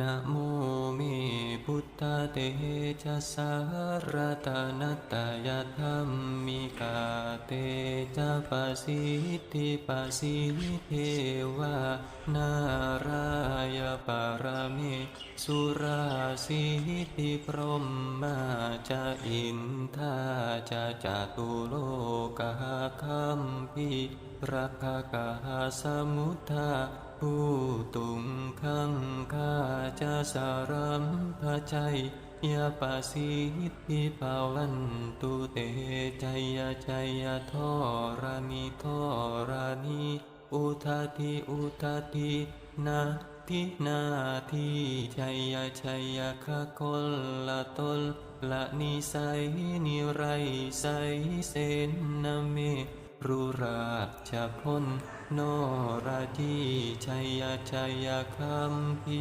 นะโมเมพุทธเตชะสารตานัตยธรรมมิกาเตจะปะสิทธิปะสิเทวานารายปารเมสุราสิทธิพรหมาจะอินทาจะจตุโลกาคัมพิรักกาสมุทาผู้ตุงขังข้า จะสารัมพชัยยาปาสิทธิภาวันตุเตชัยยะชัยยะทอรานิทอรานิอุทาทิอุทาทินาทินาทิชัยยะชัยยะคะคลละตลละนิสัยนิไรไสเสนนาเมรุราชพลนราจีชัยยะชัยยะคัมพี